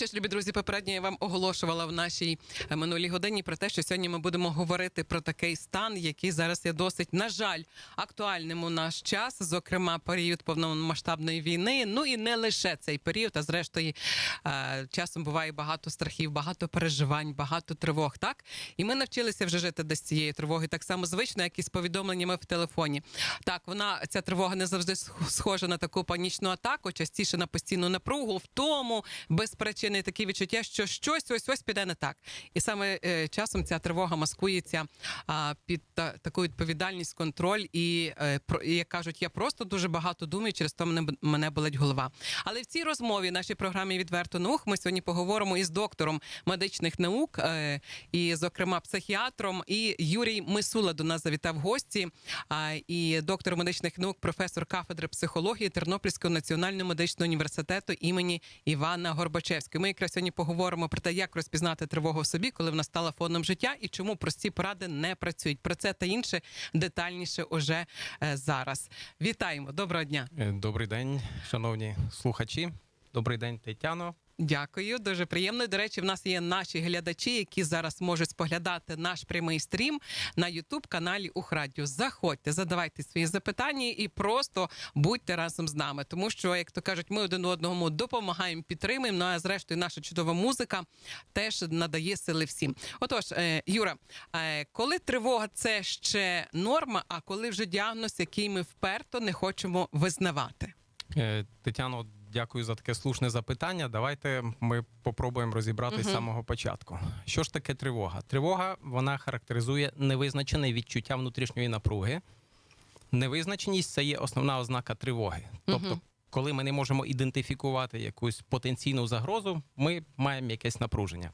що ж, любі друзі, попередньо я вам оголошувала в нашій е, минулій годині про те, що сьогодні ми будемо говорити про такий стан, який зараз є досить, на жаль, актуальним у наш час, зокрема, період повномасштабної війни. Ну і не лише цей період, а зрештою е, часом буває багато страхів, багато переживань, багато тривог. Так і ми навчилися вже жити без цієї тривоги, так само звично, як і з повідомленнями в телефоні. Так, вона ця тривога не завжди схожа на таку панічну атаку, частіше на постійну напругу, втому, без причини такі відчуття, що щось ось ось піде не так. І саме е, часом ця тривога маскується а, під та, таку відповідальність, контроль. І, е, про, і як кажуть, я просто дуже багато думаю, через то мене, мене болить голова. Але в цій розмові, нашій програмі Відверто наук, ми сьогодні поговоримо із доктором медичних наук, е, і, зокрема, психіатром. І Юрій Мисула до нас завітав гості. А, і доктор медичних наук, професор кафедри психології Тернопільського національного медичного університету імені Івана Горбачевського. Ми якраз сьогодні поговоримо про те, як розпізнати тривогу в собі, коли вона стала фоном життя, і чому прості поради не працюють. Про це та інше детальніше уже е, зараз. Вітаємо, доброго дня. Е, Добрий день, шановні слухачі. Добрий день, Тетяно. Дякую, дуже приємно. До речі, в нас є наші глядачі, які зараз можуть споглядати наш прямий стрім на Ютуб каналі Ухрадіо. Заходьте, задавайте свої запитання і просто будьте разом з нами. Тому що, як то кажуть, ми один одному допомагаємо, підтримуємо. Ну а зрештою, наша чудова музика теж надає сили всім. Отож, е, Юра, е, коли тривога це ще норма, а коли вже діагноз, який ми вперто не хочемо визнавати? Е, Тетяно, дякую за таке слушне запитання. Давайте ми попробуємо розібрати з самого початку. Що ж таке тривога? Тривога вона характеризує невизначене відчуття внутрішньої напруги. Невизначеність це є основна ознака тривоги. Тобто, коли ми не можемо ідентифікувати якусь потенційну загрозу, ми маємо якесь напруження.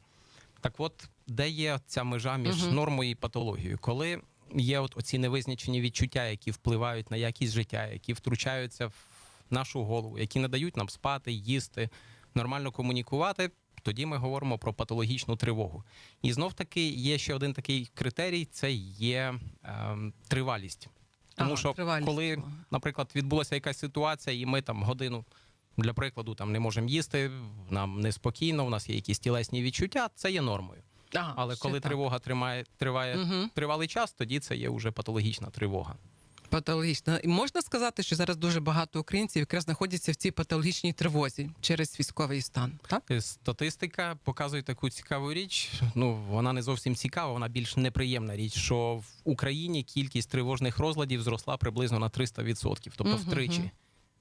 Так от, де є ця межа між нормою і патологією? Коли є от оці невизначені відчуття, які впливають на якість життя, які втручаються в нашу голову, які не дають нам спати, їсти, нормально комунікувати, тоді ми говоримо про патологічну тривогу. І знов таки є ще один такий критерій: це є ем, тривалість. Тому Ага, що тривалість. коли, наприклад, відбулася якась ситуація, і ми там годину. Для прикладу, там не можемо їсти, нам неспокійно, у нас є якісь тілесні відчуття, це є нормою. Ага, Але коли так. тривога тримає, триває Мгм. тривалий час, тоді це є вже патологічна тривога. Патологічна. І можна сказати, що зараз дуже багато українців якраз знаходяться в цій патологічній тривозі через військовий стан. Так? Е, Статистика показує таку цікаву річ. Ну вона не зовсім цікава, вона більш неприємна річ. Що в Україні кількість тривожних розладів зросла приблизно на 300%, тобто Мгм, втричі мгм.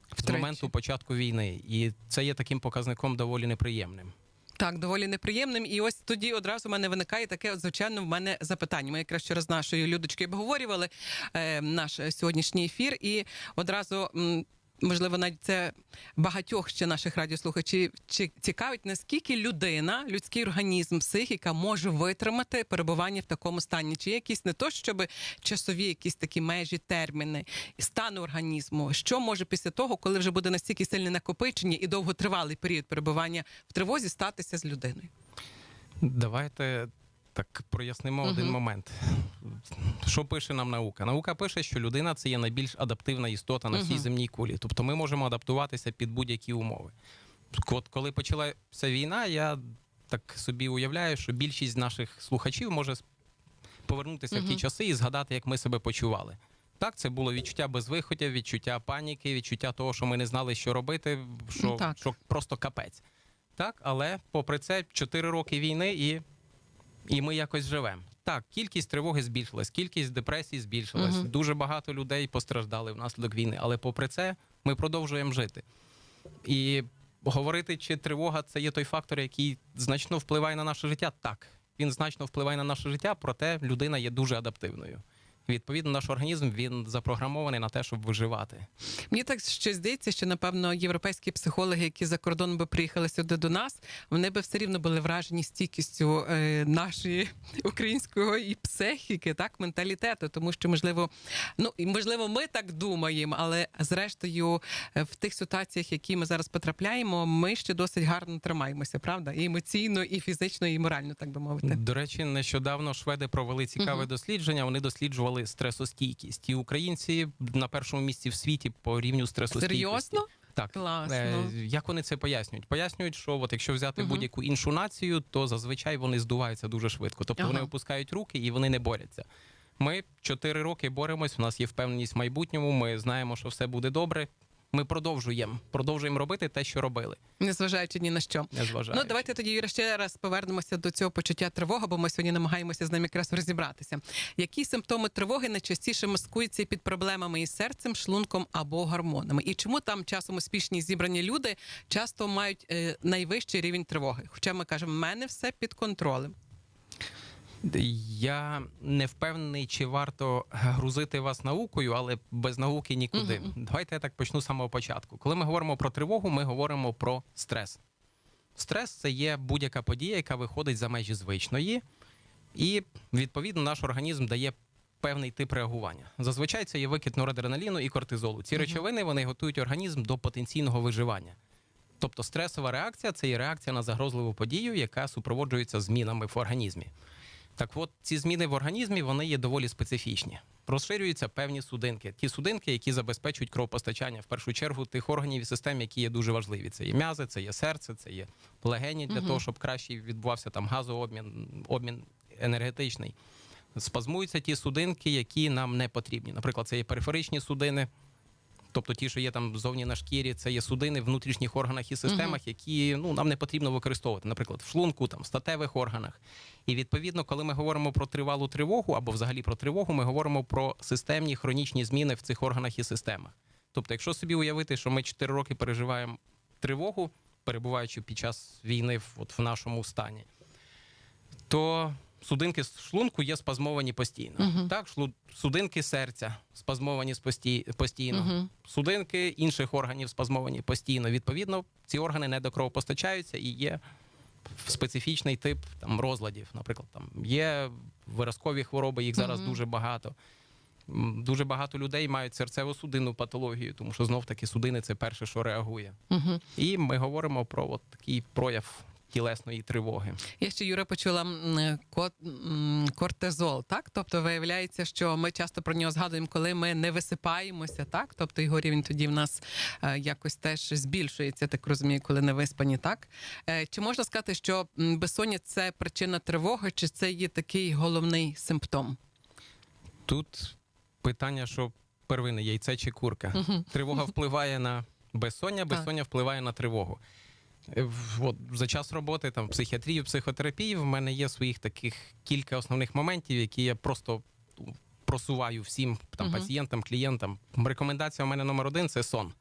з Втричі. моменту початку війни. І це є таким показником доволі неприємним. Так, доволі неприємним. І ось тоді одразу в мене виникає таке, звичайно, в мене запитання. Ми якраз через нашою Людочкою обговорювали е, наш сьогоднішній ефір, і одразу. м, Можливо, навіть це багатьох ще наших радіослухачів чи- цікавить, наскільки людина, людський організм, психіка може витримати перебування в такому стані. Чи є якісь не то, щоб часові якісь такі межі, терміни, стану організму, що може після того, коли вже буде настільки сильне накопичення і довготривалий період перебування в тривозі, статися з людиною? Давайте так прояснимо Мгм. один момент. Що пише нам наука? Наука пише, що людина це є найбільш адаптивна істота на всій Мгм. земній кулі. Тобто ми можемо адаптуватися під будь-які умови. От коли почалася війна, я так собі уявляю, що більшість наших слухачів може повернутися в ті часи і згадати, як ми себе почували. Так, це було відчуття безвиходя, відчуття паніки, відчуття того, що ми не знали, що робити, що, Ну, що просто капець. Так, але попри це 4 роки війни і, і ми якось живемо. Так, кількість тривоги збільшилась, кількість депресій збільшилась. Угу. Дуже багато людей постраждали внаслідок війни, але попри це ми продовжуємо жити. І говорити, чи тривога це є той фактор, який значно впливає на наше життя, так. Він значно впливає на наше життя, проте людина є дуже адаптивною. Відповідно, наш організм він запрограмований на те, щоб виживати. Мені так ще здається, що напевно європейські психологи, які за кордон би приїхали сюди до нас, вони би все рівно були вражені стійкістю е, нашої української і психіки, так менталітету, тому що можливо, ну і можливо, ми так думаємо, але зрештою, е, в тих ситуаціях, які ми зараз потрапляємо, ми ще досить гарно тримаємося, правда, і емоційно, і фізично, і морально, так би мовити. До речі, нещодавно шведи провели цікаве Мгм. дослідження. Вони досліджували стресостійкість. І українці на першому місці в світі по рівню стресостійкості. Серйозно? Так, Класно. Е, як вони це пояснюють? Пояснюють, що от якщо взяти Мгм. будь-яку іншу націю, то зазвичай вони здуваються дуже швидко. Тобто вони опускають руки і вони не борються. Ми чотири роки боремось. У нас є впевненість в майбутньому. Ми знаємо, що все буде добре. Ми продовжуємо, продовжуємо робити те, що робили, Незважаючи ні на що. незважаючи. Ну, давайте тоді, Юра, ще раз повернемося до цього почуття тривоги, бо ми сьогодні намагаємося з ним якраз розібратися. Які симптоми тривоги найчастіше маскуються під проблемами із серцем, шлунком або гормонами? І чому там часом успішні зібрані люди часто мають е, найвищий рівень тривоги? Хоча ми кажемо, в мене все під контролем. Я не впевнений, чи варто грузити вас наукою, але без науки нікуди. Мгм. Давайте я так почну з самого початку. Коли ми говоримо про тривогу, ми говоримо про стрес. Стрес це є будь-яка подія, яка виходить за межі звичної, і відповідно наш організм дає певний тип реагування. Зазвичай це є викид норадреналіну і кортизолу. Ці Мгм. речовини вони готують організм до потенційного виживання. Тобто стресова реакція це є реакція на загрозливу подію, яка супроводжується змінами в організмі. Так от, ці зміни в організмі вони є доволі специфічні. Розширюються певні судинки. Ті судинки, які забезпечують кровопостачання в першу чергу тих органів і систем, які є дуже важливі. Це є м'язи, це є серце, це є легені для Мгм. того, щоб краще відбувався там газообмін, обмін енергетичний. Спазмуються ті судинки, які нам не потрібні. Наприклад, це є периферичні судини, тобто ті, що є там зовні на шкірі, це є судини в внутрішніх органах і системах, які ну нам не потрібно використовувати, наприклад, в шлунку, там в статевих органах. І відповідно, коли ми говоримо про тривалу тривогу або взагалі про тривогу, ми говоримо про системні хронічні зміни в цих органах і системах. Тобто, якщо собі уявити, що ми 4 роки переживаємо тривогу, перебуваючи під час війни от в нашому стані, то судинки шлунку є спазмовані постійно. Мгм. Так, шлу- судинки серця спазмовані спості- постійно. Мгм. Судинки інших органів спазмовані постійно. Відповідно, ці органи не до кровопостачаються і є специфічний тип там розладів. Наприклад, там є виразкові хвороби, їх зараз Мгм. дуже багато. Дуже багато людей мають серцево-судинну патологію, тому що знов таки судини це перше, що реагує. Угу. І ми говоримо про от такий прояв тілесної тривоги. Я ще Юра почула кортизол, так? Тобто виявляється, що ми часто про нього згадуємо, коли ми не висипаємося, так? Тобто його рівень тоді в нас е, якось теж збільшується, так розумію, коли не виспані, так? Е, Чи можна сказати, що безсоння це причина тривоги, чи це є такий головний симптом? Тут питання, що первинне яйце чи курка. Тривога впливає на безсоння, безсоння впливає на тривогу. Е, От, за час роботи там, в психіатрії, психотерапії в мене є своїх таких кілька основних моментів, які я просто просуваю всім там, Мгм. пацієнтам, клієнтам. Рекомендація у мене номер один це сон.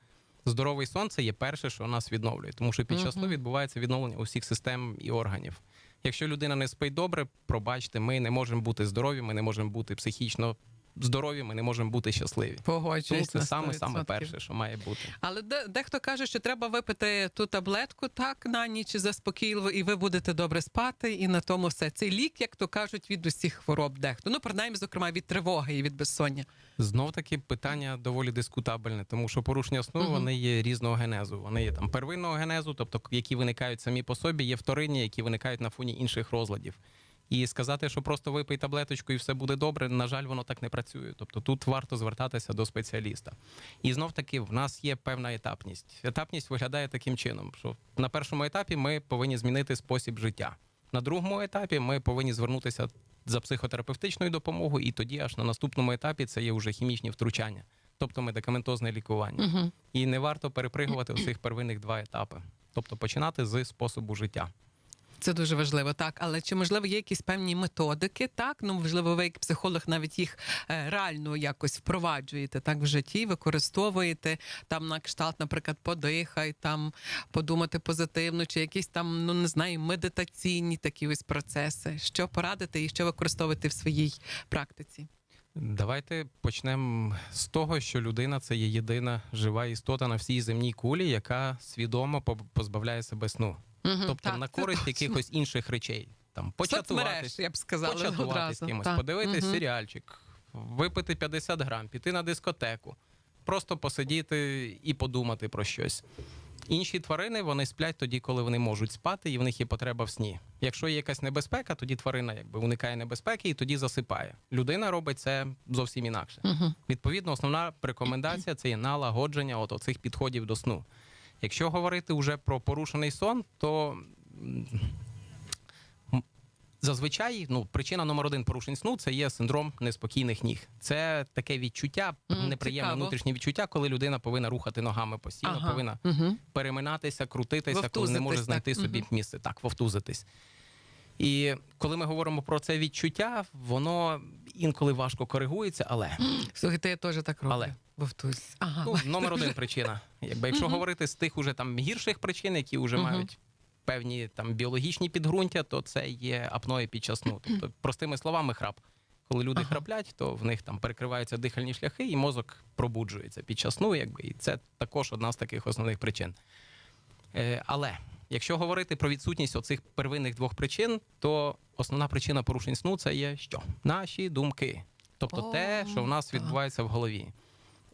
Здоровий сон це є перше, що нас відновлює, тому що під час сну відбувається відновлення усіх систем і органів. Якщо людина не спить добре, пробачте, ми не можемо бути здорові, ми не можемо бути психічно здорові, ми не можемо бути щасливі. Тому Погоджуюсь це саме саме перше, що має бути. Але де, дехто каже, що треба випити ту таблетку так на ніч заспокійливо, і ви будете добре спати, і на тому все. Це лік, як то кажуть, від усіх хвороб дехто. Ну, принаймні, зокрема, від тривоги і від безсоння. Знов таки питання доволі дискутабельне, тому що порушення сну Мгм. вони є різного генезу. Вони є там первинного генезу, тобто які виникають самі по собі, є вторинні, які виникають на фоні інших розладів. І сказати, що просто випий таблеточку і все буде добре, на жаль, воно так не працює. Тобто тут варто звертатися до спеціаліста. І знов таки в нас є певна етапність. Етапність виглядає таким чином, що на першому етапі ми повинні змінити спосіб життя. На другому етапі ми повинні звернутися за психотерапевтичною допомогою, і тоді аж на наступному етапі це є вже хімічні втручання, тобто медикаментозне лікування. Угу. І не варто перепригувати у цих первинних два етапи, тобто починати з способу життя. Це дуже важливо, так. Але чи можливо є якісь певні методики? Так, ну можливо, ви як психолог навіть їх е, реально якось впроваджуєте так в житті, використовуєте там на кшталт, наприклад, подихай, там подумати позитивно, чи якісь там, ну не знаю, медитаційні такі ось процеси. Що порадити і що використовувати в своїй практиці? Давайте почнемо з того, що людина це є єдина жива істота на всій земній кулі, яка свідомо по- позбавляє себе сну, Мгм, тобто так, на користь точно. якихось інших речей. Там початуватись, я б сказала початувати одразу. з кимось, Так. подивитись Мгм. серіальчик, випити 50 грам, піти на дискотеку, просто посидіти і подумати про щось. Інші тварини вони сплять тоді, коли вони можуть спати, і в них є потреба в сні. Якщо є якась небезпека, тоді тварина якби уникає небезпеки і тоді засипає. Людина робить це зовсім інакше. Угу. Відповідно, основна рекомендація це є налагодження от оцих підходів до сну. Якщо говорити вже про порушений сон, то зазвичай ну, причина номер один порушень сну це є синдром неспокійних ніг. Це таке відчуття, М, неприємне цікаво. внутрішнє відчуття, коли людина повинна рухати ногами постійно, Ага. повинна Угу. переминатися, крутитися, коли не може так. знайти собі Мгм. місце, так, вовтузитись. І коли ми говоримо про це відчуття, воно інколи важко коригується, але Слухайте, я теж так роблю. Але. Вовтусь. Ага. Ну, номер один причина. Якби якщо говорити з тих уже там гірших причин, які вже мають певні там біологічні підґрунтя, то це є апноє під час сну. Тобто, простими словами, храп. Коли люди Ага. храплять, то в них там перекриваються дихальні шляхи, і мозок пробуджується під час сну, якби і це також одна з таких основних причин. Е, але якщо говорити про відсутність оцих первинних двох причин, то основна причина порушень сну це є що? Наші думки. Тобто те, що в нас так. відбувається в голові.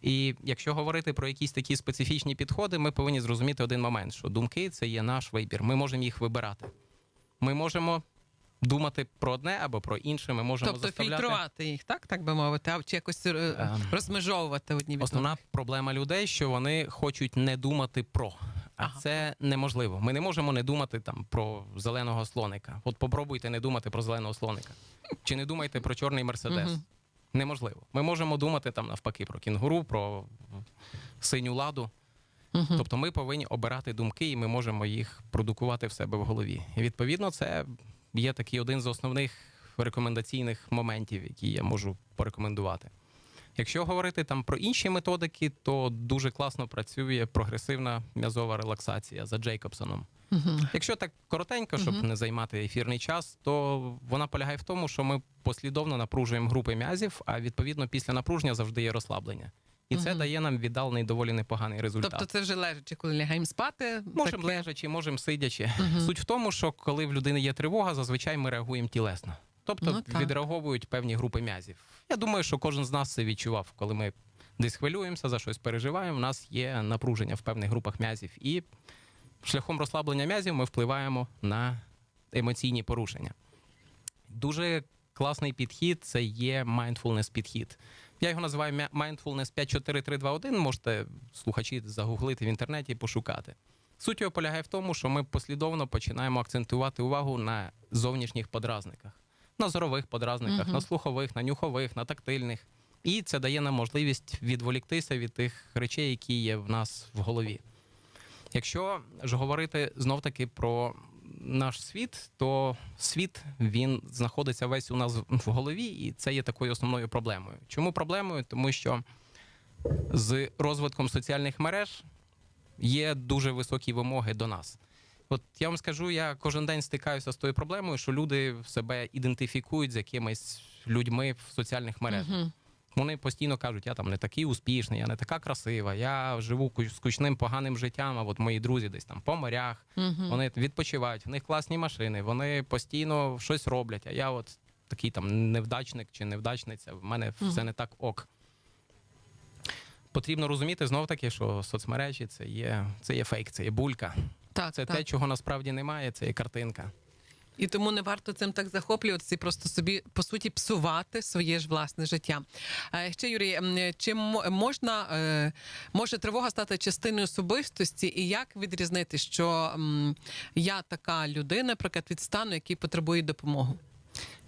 І якщо говорити про якісь такі специфічні підходи, ми повинні зрозуміти один момент: що думки це є наш вибір. Ми можемо їх вибирати. Ми можемо думати про одне або про інше. Ми можемо Тобто заставляти. фільтрувати їх, так, так би мовити, а чи якось е, Ем. розмежовувати одні від Основна одних. проблема людей, що вони хочуть не думати про. А Ага. це неможливо. Ми не можемо не думати там про зеленого слоника. От попробуйте не думати про зеленого слоника. Чи не думайте про чорний мерседес. Неможливо. Ми можемо думати там навпаки про кінгуру, про синю ладу. Мгм. Тобто ми повинні обирати думки, і ми можемо їх продукувати в себе в голові. І відповідно, це є такий один з основних рекомендаційних моментів, які я можу порекомендувати. Якщо говорити там про інші методики, то дуже класно працює прогресивна м'язова релаксація за Джейкобсоном. Мгм. Якщо так коротенько, щоб Мгм. не займати ефірний час, то вона полягає в тому, що ми послідовно напружуємо групи м'язів, а відповідно після напруження завжди є розслаблення. І це Мгм. дає нам віддалений доволі непоганий результат. Тобто це вже лежачи, коли лягаємо спати. Можемо таке- лежачи, можемо сидячи. Мгм. Суть в тому, що коли в людини є тривога, зазвичай ми реагуємо тілесно. Тобто Ну, так. відреаговують певні групи м'язів. Я думаю, що кожен з нас це відчував, коли ми десь хвилюємося, за щось переживаємо. У нас є напруження в певних групах м'язів, і шляхом розслаблення м'язів ми впливаємо на емоційні порушення. Дуже класний підхід це є mindfulness підхід. Я його називаю mindfulness 54321. Можете слухачі загуглити в інтернеті і пошукати. Суть його полягає в тому, що ми послідовно починаємо акцентувати увагу на зовнішніх подразниках, на зорових подразниках, Мгм. на слухових, на нюхових, на тактильних. І це дає нам можливість відволіктися від тих речей, які є в нас в голові. Якщо ж говорити знов таки про наш світ, то світ він знаходиться весь у нас в голові, і це є такою основною проблемою. Чому проблемою? Тому що з розвитком соціальних мереж є дуже високі вимоги до нас. От я вам скажу, я кожен день стикаюся з тою проблемою, що люди себе ідентифікують з якимись людьми в соціальних мережах. Мгм. Вони постійно кажуть, я там не такий успішний, я не така красива, я живу скучним, поганим життям. А от мої друзі десь там по морях, Мгм. вони відпочивають, в них класні машини, вони постійно щось роблять. А я от такий там невдачник чи невдачниця, в мене все не так ок. Потрібно розуміти знов таки, що соцмережі це є, це є фейк, це є булька. Так, Це так. те, чого насправді немає, це є картинка. І тому не варто цим так захоплюватися і просто собі по суті псувати своє ж власне життя. Ще Юрій, чи можна е, може тривога стати частиною особистості, і як відрізнити, що я така людина, наприклад, від стану, який потребує допомоги?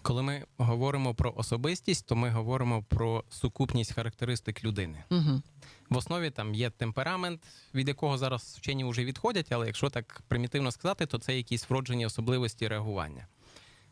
Коли ми говоримо про особистість, то ми говоримо про сукупність характеристик людини. Угу. В основі там є темперамент, від якого зараз вчені вже відходять, але якщо так примітивно сказати, то це якісь вроджені особливості реагування.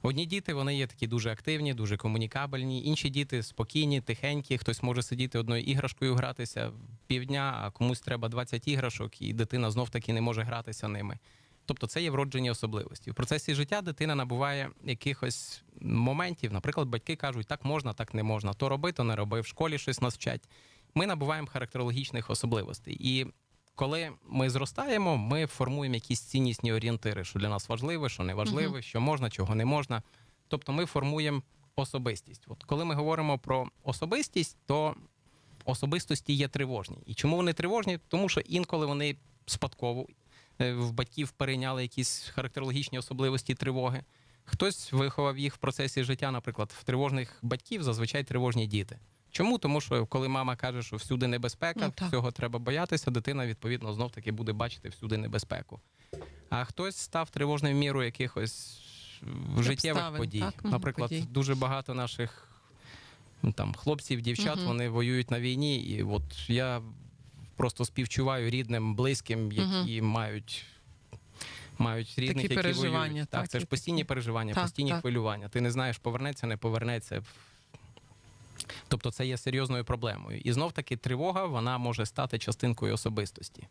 Одні діти вони є такі дуже активні, дуже комунікабельні, інші діти спокійні, тихенькі. Хтось може сидіти одною іграшкою гратися півдня, а комусь треба 20 іграшок, і дитина знов таки не може гратися ними. Тобто це є вроджені особливості. В процесі життя дитина набуває якихось моментів. Наприклад, батьки кажуть, так можна, так не можна. То роби, то не роби. В школі щось нас вчать. Ми набуваємо характерологічних особливостей. І коли ми зростаємо, ми формуємо якісь ціннісні орієнтири, що для нас важливе, що не важливе, що можна, чого не можна. Тобто ми формуємо особистість. От коли ми говоримо про особистість, то особистості є тривожні. І чому вони тривожні? Тому що інколи вони спадково е, в батьків перейняли якісь характерологічні особливості тривоги. Хтось виховав їх в процесі життя, наприклад, в тривожних батьків зазвичай тривожні діти. Чому? Тому що коли мама каже, що всюди небезпека, Ну, так. всього треба боятися, дитина відповідно знов таки буде бачити всюди небезпеку. А хтось став тривожним міру якихось життєвих Обставин, подій. так? Наприклад, подій. дуже багато наших там хлопців, дівчат, Мгм. вони воюють на війні, і от я просто співчуваю рідним, близьким, які мають. Мають рідних, Такі які переживання, воюють. так, Так, це ж постійні такі. переживання, Так, постійні так. хвилювання. Ти не знаєш, повернеться, не повернеться. Тобто це є серйозною проблемою. І знов таки тривога вона може стати частинкою особистості.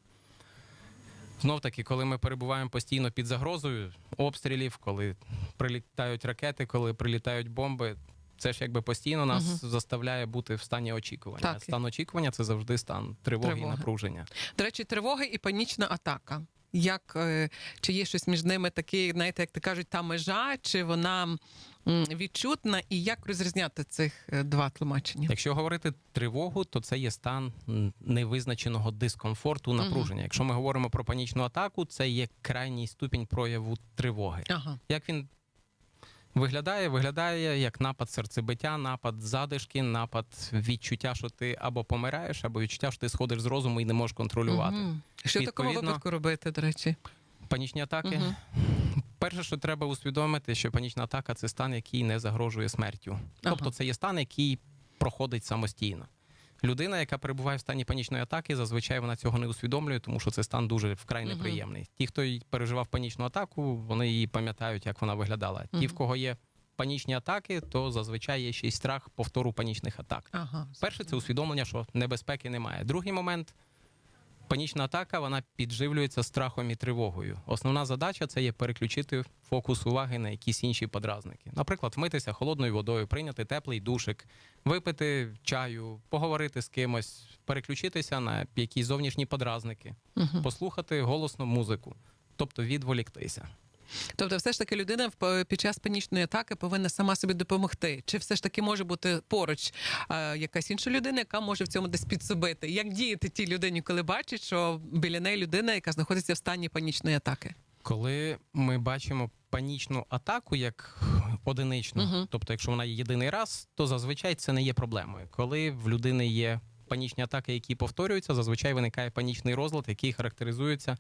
Знов таки, коли ми перебуваємо постійно під загрозою обстрілів, коли прилітають ракети, коли прилітають бомби, це ж якби постійно нас Мгм. заставляє бути в стані очікування. Так. Стан очікування це завжди стан тривоги Тривоги. і напруження. До речі, тривоги і панічна атака. Як е, чи є щось між ними таке, знаєте, як ти кажуть, та межа, чи вона відчутна, і як розрізняти цих е, два тлумачення? Якщо говорити тривогу, то це є стан невизначеного дискомфорту, напруження. напруження. Якщо ми говоримо про панічну атаку, це є крайній ступінь прояву тривоги. Ага. Як він виглядає? Виглядає як напад серцебиття, напад задишки, напад відчуття, що ти або помираєш, або відчуття, що ти сходиш з розуму і не можеш контролювати. Угу. Що в такому випадку робити, до речі? Панічні атаки. Угу. Перше, що треба усвідомити, що панічна атака це стан, який не загрожує смертю. Тобто, Ага. це є стан, який проходить самостійно. Людина, яка перебуває в стані панічної атаки, зазвичай вона цього не усвідомлює, тому що це стан дуже вкрай неприємний. Ті, хто переживав панічну атаку, вони її пам'ятають, як вона виглядала. Ті, в кого є панічні атаки, то зазвичай є ще й страх повтору панічних атак. Ага. Перше, це усвідомлення, що небезпеки немає. Другий момент панічна атака вона підживлюється страхом і тривогою. Основна задача це є переключити фокус уваги на якісь інші подразники. Наприклад, вмитися холодною водою, прийняти теплий душик, випити чаю, поговорити з кимось, переключитися на якісь зовнішні подразники, угу. послухати голосну музику, тобто відволіктися. Тобто, все ж таки людина під час панічної атаки повинна сама собі допомогти. Чи все ж таки може бути поруч якась інша людина, яка може в цьому десь підсобити? Як діяти тій людині, коли бачить, що біля неї людина, яка знаходиться в стані панічної атаки? Коли ми бачимо панічну атаку як одиничну, Мгм. тобто, якщо вона є єдиний раз, то зазвичай це не є проблемою. Коли в людини є панічні атаки, які повторюються, зазвичай виникає панічний розлад, який характеризується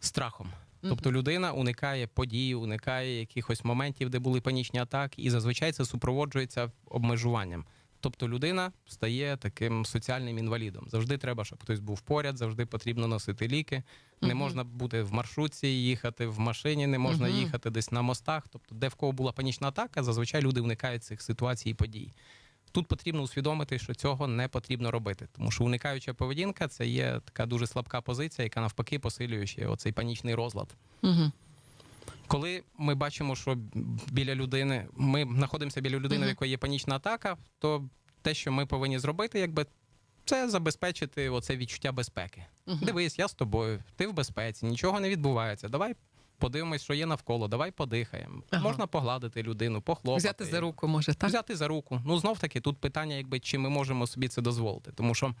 страхом. Тобто людина уникає подій, уникає якихось моментів, де були панічні атаки, і зазвичай це супроводжується обмежуванням. Тобто людина стає таким соціальним інвалідом. Завжди треба, щоб хтось був поряд, завжди потрібно носити ліки. Не можна бути в маршрутці, їхати в машині, не можна їхати десь на мостах. Тобто, де в кого була панічна атака, зазвичай люди уникають цих ситуацій і подій. Тут потрібно усвідомити, що цього не потрібно робити, тому що уникаюча поведінка це є така дуже слабка позиція, яка навпаки посилює ще оцей панічний розлад. Угу. Коли ми бачимо, що біля людини, ми знаходимося біля людини, Мгм. в якої є панічна атака, то те, що ми повинні зробити, якби це забезпечити оце відчуття безпеки. Дивись, я з тобою, ти в безпеці, нічого не відбувається. Давай подивимось, що є навколо, давай подихаємо. Ага. Можна погладити людину, похлопати. Взяти за руку може, так? Взяти за руку. Ну знов таки, тут питання, якби чи ми можемо собі це дозволити. Тому що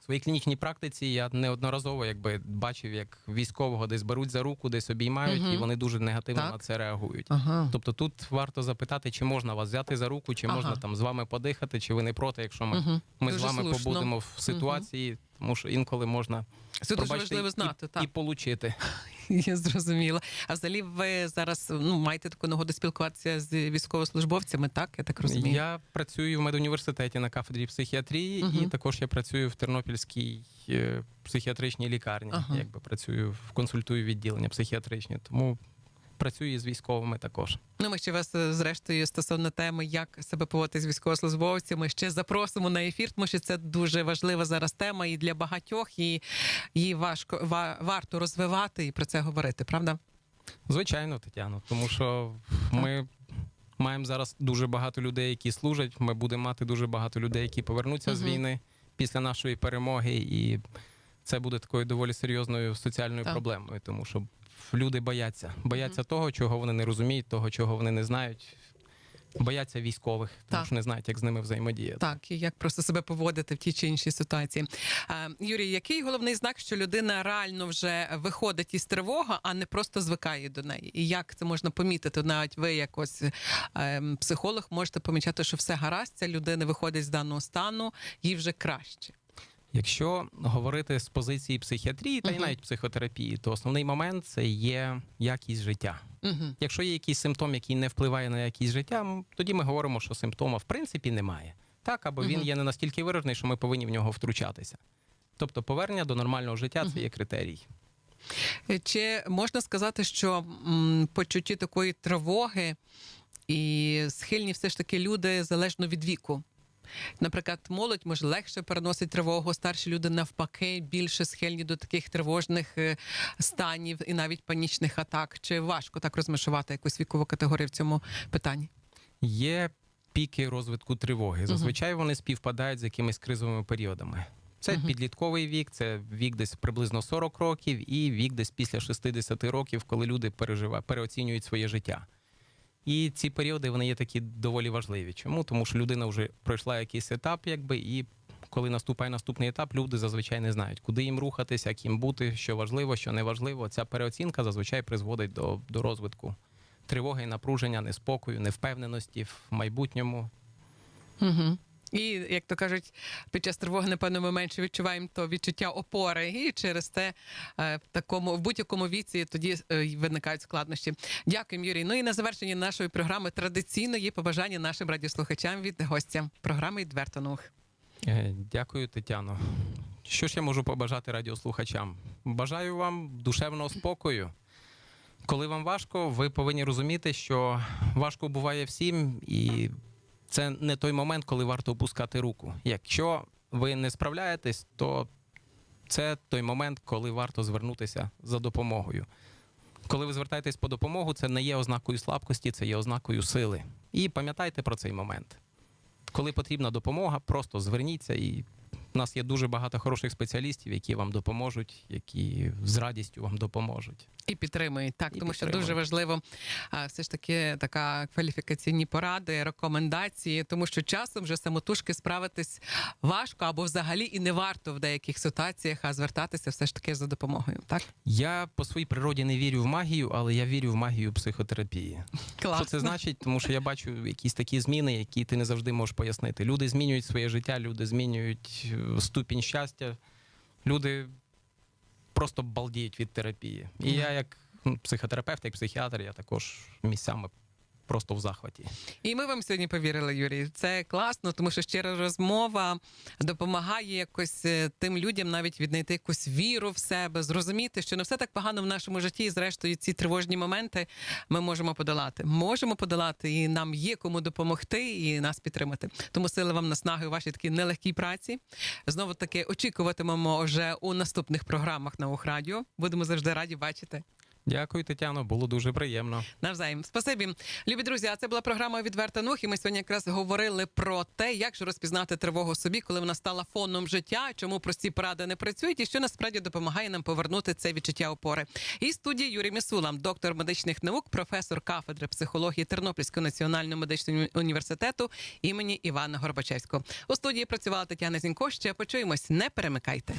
в своїй клінічній практиці я неодноразово якби бачив, як військового десь беруть за руку, десь обіймають, Мгм. і вони дуже негативно Так. на це реагують. Ага. Тобто тут варто запитати, чи можна вас взяти за руку, чи Ага. можна там з вами подихати, чи ви не проти, якщо ми, Мгм. ми з вами слушно. побудемо в ситуації, тому що інколи можна Це дуже важливо знати. і, так. і получити. Я зрозуміла. А взагалі ви зараз ну, маєте таку нагоду спілкуватися з військовослужбовцями, так? Я так розумію. Я працюю в медуніверситеті на кафедрі психіатрії, і також я працюю в Тернопільській е, психіатричній лікарні. Ага. Якби працюю в консультую відділення психіатричні, тому працюю з військовими також. Ну, ми ще вас е, зрештою стосовно теми, як себе поводити з військовослужбовцями, ще запросимо на ефір, тому що це дуже важлива зараз тема і для багатьох, і її важко ва, варто розвивати і про це говорити, правда? Звичайно, Тетяно, тому що ми маємо зараз дуже багато людей, які служать. Ми будемо мати дуже багато людей, які повернуться з війни після нашої перемоги, і це буде такою доволі серйозною соціальною Так. проблемою, тому що люди бояться, бояться того, чого вони не розуміють, того, чого вони не знають. бояться військових, тому Так. що не знають, як з ними взаємодіяти. Так, і як просто себе поводити в тій чи іншій ситуації. Е, Юрій, який головний знак, що людина реально вже виходить із тривоги, а не просто звикає до неї? І як це можна помітити? Навіть ви, як ось е, психолог, можете помічати, що все гаразд, ця людина виходить з даного стану, їй вже краще. Якщо говорити з позиції психіатрії та й навіть психотерапії, то основний момент це є якість життя. Угу. Якщо є якийсь симптом, який не впливає на якість життя, тоді ми говоримо, що симптома в принципі немає. Так, або він є не настільки виражений, що ми повинні в нього втручатися. Тобто повернення до нормального життя це є критерій. Е, Чи можна сказати, що м, почутті такої тривоги і схильні все ж таки люди залежно від віку? Наприклад, молодь може легше переносить тривогу, старші люди навпаки більше схильні до таких тривожних е, станів і навіть панічних атак. Чи важко так розмежувати якусь вікову категорію в цьому питанні? Є піки розвитку тривоги. Зазвичай вони співпадають з якимись кризовими періодами. Це Мгм. підлітковий вік, це вік десь приблизно 40 років, і вік десь після 60 років, коли люди переживають, переоцінюють своє життя. І ці періоди вони є такі доволі важливі. Чому? Тому що людина вже пройшла якийсь етап, якби, і коли наступає наступний етап, люди зазвичай не знають, куди їм рухатися, як їм бути, що важливо, що не важливо. Ця переоцінка зазвичай призводить до, до розвитку тривоги, напруження, неспокою, невпевненості в майбутньому. Угу. І як то кажуть, під час тривоги, напевно, ми менше відчуваємо то відчуття опори, і через те е, в такому в будь-якому віці тоді е, виникають складнощі. Дякуємо, Юрій. Ну і на завершення нашої програми традиційно є побажання нашим радіослухачам від гостя програми «Відверто наух». Е, Дякую, Тетяно. Що ж я можу побажати радіослухачам? Бажаю вам душевного спокою. Коли вам важко, ви повинні розуміти, що важко буває всім, і це не той момент, коли варто опускати руку. Якщо ви не справляєтесь, то це той момент, коли варто звернутися за допомогою. Коли ви звертаєтесь по допомогу, це не є ознакою слабкості, це є ознакою сили. І пам'ятайте про цей момент. Коли потрібна допомога, просто зверніться і. У нас є дуже багато хороших спеціалістів, які вам допоможуть, які з радістю вам допоможуть. І підтримують так, І тому що дуже важливо а, все ж таки така кваліфікаційні поради, рекомендації, тому що часом вже самотужки справитись важко або взагалі і не варто в деяких ситуаціях, а звертатися все ж таки за допомогою. Так Я по своїй природі не вірю в магію, але я вірю в магію психотерапії. класно. Що це значить? Тому що я бачу якісь такі зміни, які ти не завжди можеш пояснити. Люди змінюють своє життя, люди змінюють ступінь щастя. Люди просто балдіють від терапії. І я, як психотерапевт, як психіатр, я також місцями просто в захваті. І ми вам сьогодні повірили, Юрій. Це класно, тому що щира розмова допомагає якось е, тим людям навіть віднайти якусь віру в себе, зрозуміти, що не все так погано в нашому житті, і зрештою ці тривожні моменти ми можемо подолати. Можемо подолати, і нам є кому допомогти і нас підтримати. Тому сили вам наснаги у вашій такій нелегкій праці. Знову таки очікуватимемо вже у наступних програмах на Ухрадіо. Будемо завжди раді бачити. Дякую, Тетяно. Було дуже приємно. Навзаєм, спасибі, любі друзі. А це була програма Відверта нух. І ми сьогодні якраз говорили про те, як же розпізнати тривогу собі, коли вона стала фоном життя, чому прості поради не працюють, і що насправді допомагає нам повернути це відчуття опори. І студії Юрій Місула, доктор медичних наук, професор кафедри психології Тернопільського національного медичного університету імені Івана Горбачевського. У студії працювала Тетяна Зінько. Ще почуємось. Не перемикайте.